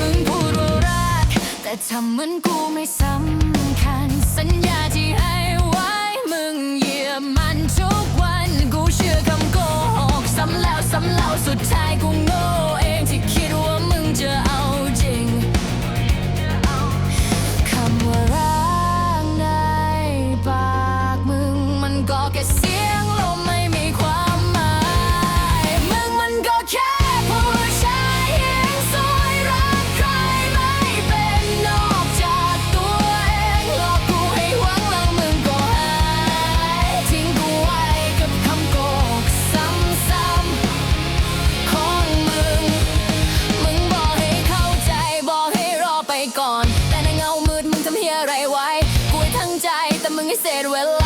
มึงพูดว่ารักแต่ทำเหมือนกูไม่สำคัญ สัญญาที่ให้ไว้ มึงเหยียบมันทุก ซ้ำเลาสุดท้ายกูงง่ อะไรไว้กูทั้งใจแต่มึงให้เศษเวลา